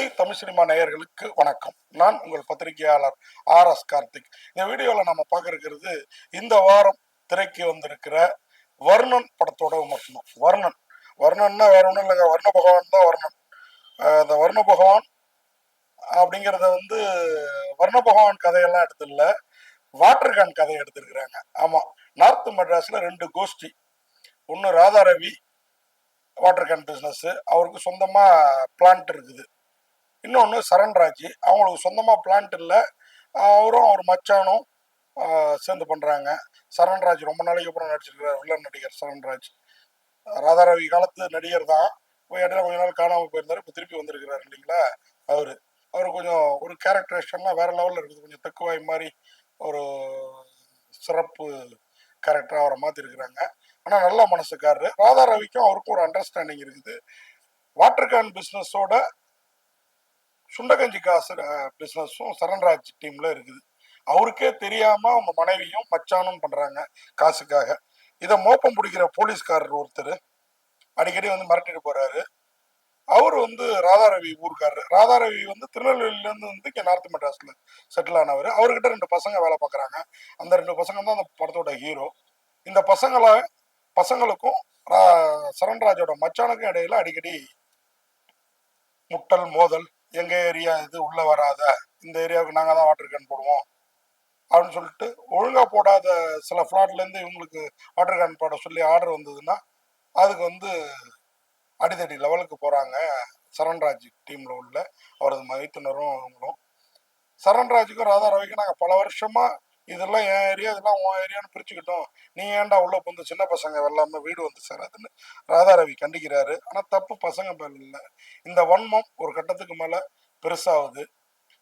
Hi Tamil cinema நேயர்களுக்கு வணக்கம். நான் உங்கள் பத்திரிகையாளர் ஆர் எஸ் கார்த்திக். இந்த வீடியோவில் நம்ம பார்க்க இருக்கிறது இந்த வாரம் திரைக்கு வந்திருக்கிற வர்ணன் படத்தோட விமர்சனம். வர்ணன். வர்ணன்னா வேற ஒன்றும் இல்லைங்க. வர்ண பகவான் தான் வர்ணன். அஹ் அந்த வர்ண பகவான் அப்படிங்கிறத வந்து வர்ண பகவான் கதையெல்லாம் எடுத்துல இல்லை வாட்டர் கேன் கதையை எடுத்திருக்கிறாங்க. ஆமாம் நார்த் மெட்ராஸில் ரெண்டு கோஷ்டி. ஒன்று Radha Ravi water can business அவருக்கு சொந்தமாக பிளான்ட் இருக்குது. இன்னொன்று சரண்ராஜ் அவங்களுக்கு சொந்தமாக பிளான்ட் இல்லை. அவரும் அவர் மச்சானும் சேர்ந்து பண்ணுறாங்க சரண்ராஜ் ரொம்ப நாளைக்கு அப்புறம் நடிச்சிருக்கிறார் வில்லன் நடிகர் சரண்ராஜ் ராதாரவி காலத்து நடிகர் தான். போய் இடையில கொஞ்ச நாள் காணாமல் போயிருந்தாரு. இப்போ திருப்பி வந்திருக்கிறார் இல்லைங்களா? அவர். அவர் கொஞ்சம் ஒரு கேரக்டரேஷன்லாம் வேற லெவலில் இருக்குது. கொஞ்சம் தக்குவாய் மாதிரி ஒரு சிறப்பு கேரக்டராக அவரை மாற்றிருக்கிறாங்க ஆனால் நல்ல மனசுக்காரரு. ராதா ரவிக்கும் அவருக்கும் ஒரு அண்டர்ஸ்டாண்டிங் இருக்குது. வாட்டர் கேன் பிஸ்னஸோட சுண்டகஞ்சி காசு பிஸ்னஸும் சரண்ராஜ் டீம்ல இருக்குது. அவருக்கே தெரியாம அவங்க மனைவியும் மச்சானும் பண்றாங்க காசுக்காக. இதை மோப்பம் பிடிக்கிற போலீஸ்காரர் ஒருத்தர் அடிக்கடி வந்து மிரட்டிட்டு போறாரு. அவர் வந்து ராதாரவி ஊருக்காரரு. ராதாரவி வந்து திருநெல்வேலியிலேருந்து வந்து இங்கே நார்த் மெட்ராஸில் செட்டில் ஆனவர். அவர்கிட்ட ரெண்டு பசங்க வேலை பார்க்குறாங்க அந்த ரெண்டு பசங்க தான் அந்த படத்தோட ஹீரோ இந்த பசங்களை பசங்களுக்கும் ரா- சரண்ராஜோட மச்சானுக்கும் இடையில அடிக்கடி முட்டல் மோதல் எங்கள் ஏரியா இது உள்ளே வராத இந்த ஏரியாவுக்கு நாங்கள் தான் வாட்டர் கேன் போடுவோம் அப்படின்னு சொல்லிட்டு ஒழுங்காக போடாத சில ஃப்ளாட்லேருந்து இவங்களுக்கு வாட்டர் கேன் போட சொல்லி ஆர்டர் வந்ததுன்னா அதுக்கு வந்து அடிதடி லெவலுக்கு போகிறாங்க சரண்ராஜ் டீமில் உள்ள அவரது மைத்துனரும் அவங்களும் சரண்ராஜுக்கும் ராதா ரவிக்கும் நாங்கள் பல வருஷமாக இதெல்லாம் என் ஏரியா இதெல்லாம் உன் ஏரியான்னு பிரிச்சுக்கிட்டோம். நீ ஏன்டா உள்ள வந்து சின்ன பசங்க எல்லாமே வீடு வந்து சேராதுன்னு ராதா ரவி கண்டிக்கிறாரு. ஆனா தப்பு பசங்க மேல இல்லை. இந்த வன்மம் ஒரு கட்டத்துக்கு மேல பெருசாகுது.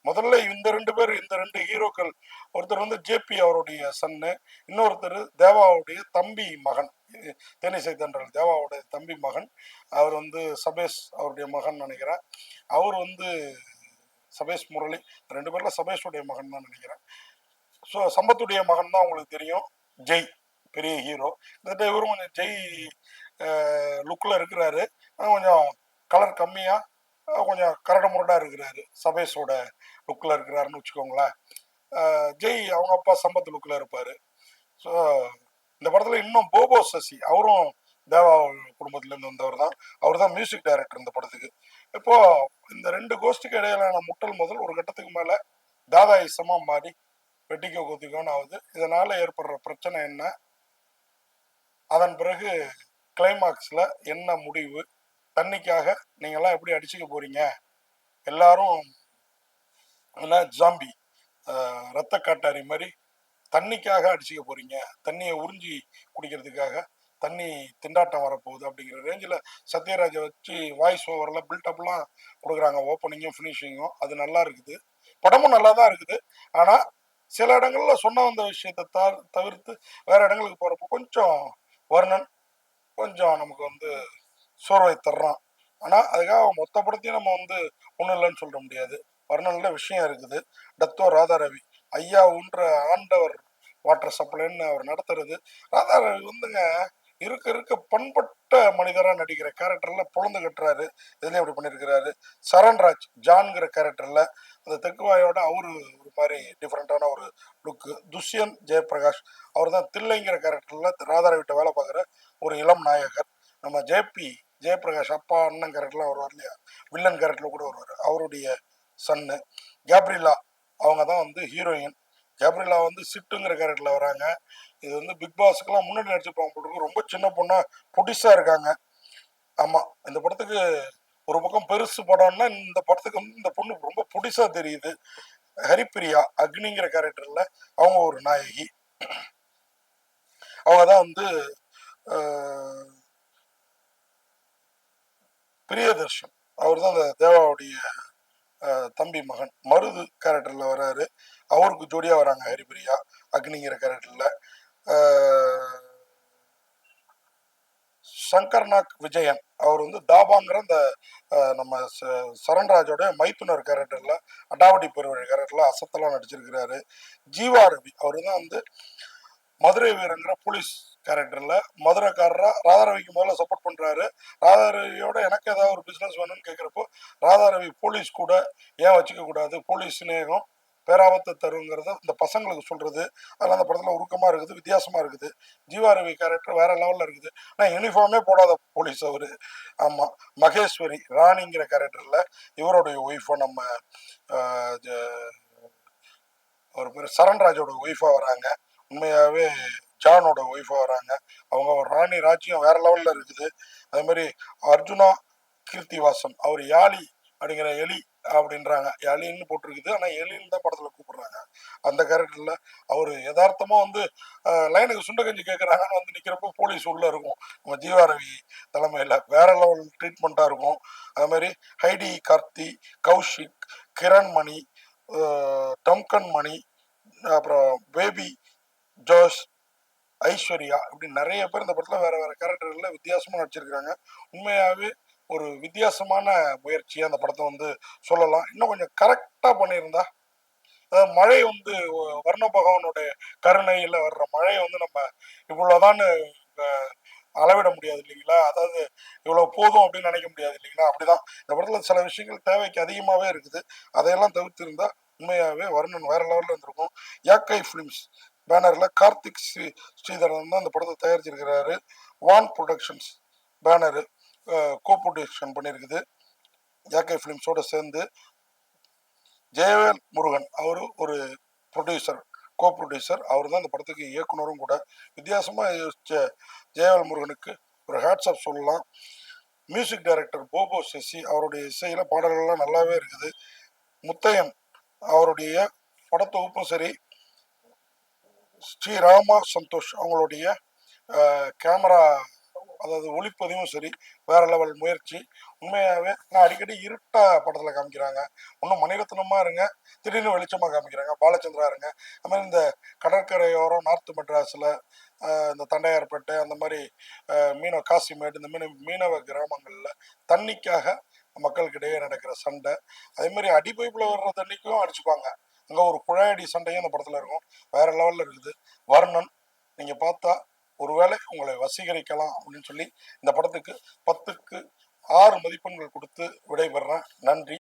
முதல்ல இந்த ரெண்டு பேர் இந்த ரெண்டு ஹீரோக்கள் ஒருத்தர் வந்து ஜேபி அவருடைய சன்னு இன்னொருத்தர் தேவாவுடைய தம்பி மகன். தேனிசை தென்றல் தேவாவுடைய தம்பி மகன். அவர் வந்து சபேஷ் அவருடைய மகன் நினைக்கிறேன். அவர் வந்து சபேஷ் முரளி. ரெண்டு பேர்ல சபேஷுடைய மகன் தான் நினைக்கிறேன். ஸோ சம்பத்துடைய மகன் தான் உங்களுக்கு தெரியும். ஜெய் பெரிய ஹீரோ இந்த இவரும் கொஞ்சம் ஜெய் லுக்கில் இருக்கிறாரு. ஆனால் கொஞ்சம் கலர் கம்மியாக கொஞ்சம் கரடு முரடாக இருக்கிறாரு. சபேஷோட லுக்கில் இருக்கிறாருன்னு வச்சுக்கோங்களேன். ஜெய் அவங்க அப்பா சம்பத் லுக்கில் இருப்பார். ஸோ இந்த படத்தில் இன்னும் போபோ சசி அவரும் தேவா குடும்பத்திலேருந்து வந்தவர் தான். அவர் தான் மியூசிக் டைரக்டர் இந்த படத்துக்கு. இப்போ இந்த ரெண்டு கோஷ்டிக்கு இடையிலான முட்டல் முதல் ஒரு கட்டத்துக்கு மேலே தாதாயிசமாக மாறி வெட்டிக்கோ குத்திக்கோன்னு ஆகுது இதனால் ஏற்படுற பிரச்சனை என்ன? அதன் பிறகு கிளைமாக்ஸில் என்ன முடிவு? தண்ணிக்காக நீங்கள்லாம் எப்படி அடிச்சுக்க போறீங்க? எல்லாரும் என்ன ஜாம்பி ரத்த காட்டாரி மாதிரி தண்ணிக்காக அடிச்சுக்க போறீங்க. தண்ணியை உறிஞ்சி குடிக்கிறதுக்காக தண்ணி திண்டாட்டம் வரப்போகுது அப்படிங்கிற ரேஞ்சில் சத்யராஜை வச்சு வாய்ஸ் ஓவரில் பில்டப்லாம் கொடுக்குறாங்க. ஓப்பனிங்கும் ஃபினிஷிங்கும் அது நல்லா இருக்குது. படமும் நல்லா தான் இருக்குது. ஆனால் சில இடங்கள்ல சொன்ன வந்த விஷயத்தை த தவிர்த்து வேற இடங்களுக்கு போகிறப்போ கொஞ்சம் வர்ணன் கொஞ்சம் நமக்கு வந்து சோர்வை தர்றான். ஆனால் அதுக்காக மொத்த படத்தையும் நம்ம வந்து ஒன்றும் இல்லைன்னு சொல்ல முடியாது. வர்ணனில் விஷயம் இருக்குது. டத்தோ ராதாரவி ஐயா உன்ற ஆண்டவர் வாட்டர் சப்ளைன்னு அவர் நடத்துறது. ராதாரவி வந்துங்க இருக்க இருக்க பண்பட்ட மனிதராக நடிக்கிற கேரக்டரில் புலந்து கட்டுறாரு. இதுலேயும் இப்படி பண்ணியிருக்கிறாரு சரண்ராஜ் ஜான்கிற கேரக்டரில் அந்த தெக்குவாயோட அவரு ஒரு மாதிரி டிஃப்ரெண்ட்டான ஒரு லுக்கு துஷ்யந்த் ஜெயபிரகாஷ் அவர் தான் தில்லைங்கிற கேரக்டரில் ராதார ராதாரவிட்ட வேலை பார்க்குற ஒரு இளம் நாயகர். நம்ம ஜேபி ஜெயபிரகாஷ் அப்பா அண்ணன் கேரக்டர்லாம் வருவார் இல்லையா? வில்லன் கேரக்டரில் கூட வருவார். அவருடைய சன்னு. கேப்ரிலா அவங்க தான் வந்து ஹீரோயின் கேப்ரிலா வந்து சிட்டுங்கிற கேரக்டர்ல வராங்க. இது வந்து பிக் பாஸ்க்குலாம் முன்னாடி நடிச்சிருப்பாங்க போட்டுருக்கு. ரொம்ப சின்ன பொண்ணா பொடிசா இருக்காங்க. ஆமா இந்த படத்துக்கு ஒரு பக்கம் பெருசு படம்னா இந்த படத்துக்கு வந்து இந்த பொண்ணு ரொம்ப பொடிசா தெரியுது. ஹரிப்பிரியா அக்னிங்கிற கேரக்டர்ல அவங்க ஒரு நாயகி. அவங்க தான் வந்து பிரியதர்ஷன். அவர் தான் அந்த தேவாவுடைய தம்பி மகன். மருது கேரக்டர்ல வராரு. அவருக்கு ஜோடியா வராங்க ஹரிபிரியா அக்னிங்கிற கேரக்டர்ல சங்கர்நாக் விஜயன். அவர் வந்து தாபாங்கிற அந்த நம்ம ச- சரண்ராஜோட மைத்துனர் கேரக்டர்ல அடாவடி பெருவழி கேரக்டர்ல அசத்தலாம் நடிச்சிருக்கிறாரு. ஜீவா ரவி. அவர் தான் வந்து மதுரை வீரங்கிற போலீஸ் கேரக்டர்ல மதுரைக்காரரா? ராதாரவிக்கு முதல்ல சப்போர்ட் பண்றாரு. ராதாரவியோட எனக்கு ஏதாவது ஒரு பிசினஸ் வேணும்னு கேட்குறப்போ ராதாரவி போலீஸ் கூட ஏன் வச்சுக்க கூடாது? போலீஸ் சிநேகம் பேராபத்தை தருங்கிறத இந்த பசங்களுக்கு சொல்றது. அதில் அந்த படத்தில் உருக்கமாக இருக்குது வித்தியாசமாக இருக்குது. ஜீவா ரவி கேரக்டர் வேற லெவலில் இருக்குது. ஆனால் யூனிஃபார்மே போடாத போலீஸ் அவர். ஆமாம் மகேஸ்வரி ராணிங்கிற கேரக்டரில் இவருடைய ஒய்ஃபை நம்ம ஒரு பேர் சரண்ராஜோட ஒய்ஃபாக வராங்க. உண்மையாகவே ஜானோட ஒய்ஃபாக வராங்க. அவங்க ஒரு ராணி ராஜ்யம் வேற லெவலில் இருக்குது. அதே மாதிரி அர்ஜுனா கீர்த்திவாசன் அவர் யாழி அப்படிங்கிற எலி அப்படின்றாங்க. எலின்னு போட்டிருக்குது. ஆனால் எலின்னு தான் படத்தில் கூப்பிடுறாங்க. அந்த கேரக்டரில் அவர் யதார்த்தமாக வந்து அஹ், லைனுக்கு சுண்டகஞ்சி கேட்குறாங்கன்னு வந்து நிற்கிறப்போ போலீஸ் உள்ளே இருக்கும். நம்ம ஜீவாரவி தலைமையில் வேற லெவல் ட்ரீட்மெண்ட்டாக இருக்கும். அதே மாதிரி ஹைடி கார்த்தி கௌஷிக் கிரண்மணி டம்கன் மணி அப்புறம் பேபி ஜோஸ் ஐஸ்வர்யா இப்படி நிறைய பேர் இந்த படத்தில் வேற வேற கேரக்டர்களில் வித்தியாசமாக நடிச்சிருக்கிறாங்க உண்மையாகவே ஒரு வித்தியாசமான முயற்சியாக அந்த படத்தை வந்து சொல்லலாம். இன்னும் கொஞ்சம் கரெக்டாக பண்ணியிருந்தா அதாவது மழை வந்து வர்ண பகவானுடைய கருணையில் வர்ற மழையை வந்து நம்ம இவ்வளவுதான் அளவிட முடியாது இல்லைங்களா? அதாவது இவ்வளவு போதும் அப்படின்னு நினைக்க முடியாது இல்லைங்களா? அப்படிதான். இந்த படத்துல சில விஷயங்கள் தேவைக்கு அதிகமாவே இருக்குது. அதையெல்லாம் தவிர்த்திருந்தா உண்மையாவே வர்ணன் வேற லெவல்ல இருந்திருக்கும் யாக்கை ஃபிலிம்ஸ் பேனரில் கார்த்திக் ஸ்ரீ ஸ்ரீதரன் தான் அந்த படத்தை தயாரிச்சிருக்கிறாரு. Vaan productions banner co production பண்ணியிருக்குது ஜாக்கே ஃபிலிம்ஸோட சேர்ந்து ஜெயவேல் முருகன் அவரு ஒரு ப்ரொடியூசர் கோ ப்ரொடியூசர் அவர் தான் அந்த படத்துக்கு இயக்குனரும் கூட. வித்தியாசமாக யோசிச்ச ஜெயவேல் முருகனுக்கு ஒரு ஹேட்ஸ்அப் சொல்லலாம். மியூசிக் டைரக்டர் போபோ சசி அவருடைய இசையில் பாடல்கள்லாம் நல்லாவே இருக்குது. முத்தையன் அவருடைய படத்தொகுப்பும் சரி ஸ்ரீராமா சந்தோஷ் அவங்களுடைய கேமரா அதாவது ஒளிப்பதிவும் சரி வேற லெவல் முயற்சி. உண்மையாகவே நான் அடிக்கடி இருட்டா படத்தில் காமிக்கிறாங்க. ஒன்றும் மணிரத்னமாக இருங்க திடீர்னு வெளிச்சமாக காமிக்கிறாங்க. பாலச்சந்திரா இருங்க. அது மாதிரி இந்த கடற்கரையோரம் நார்த்து மெட்ராஸில் இந்த தண்டையார்பேட்டை அந்த மாதிரி மீனவ காசிமேடு இந்த மீன மீனவ கிராமங்களில் தண்ணிக்காக மக்களுக்கிடையே நடக்கிற சண்டை. அதே மாதிரி அடிப்பைப்பில் வர்ற தண்ணிக்கும் அடிச்சுப்பாங்க. அங்கே ஒரு குழாயடி சண்டையும் அந்த படத்தில் இருக்கும். வேற லெவலில் இருக்குது. வர்ணன் நீங்கள் பார்த்தா ஒருவேளை உங்களை வசீகரிக்கலாம் அப்படின்னு சொல்லி இந்த படத்துக்கு பத்துக்கு ஆறு மதிப்பெண்கள் கொடுத்து விடைபெறேன் நன்றி.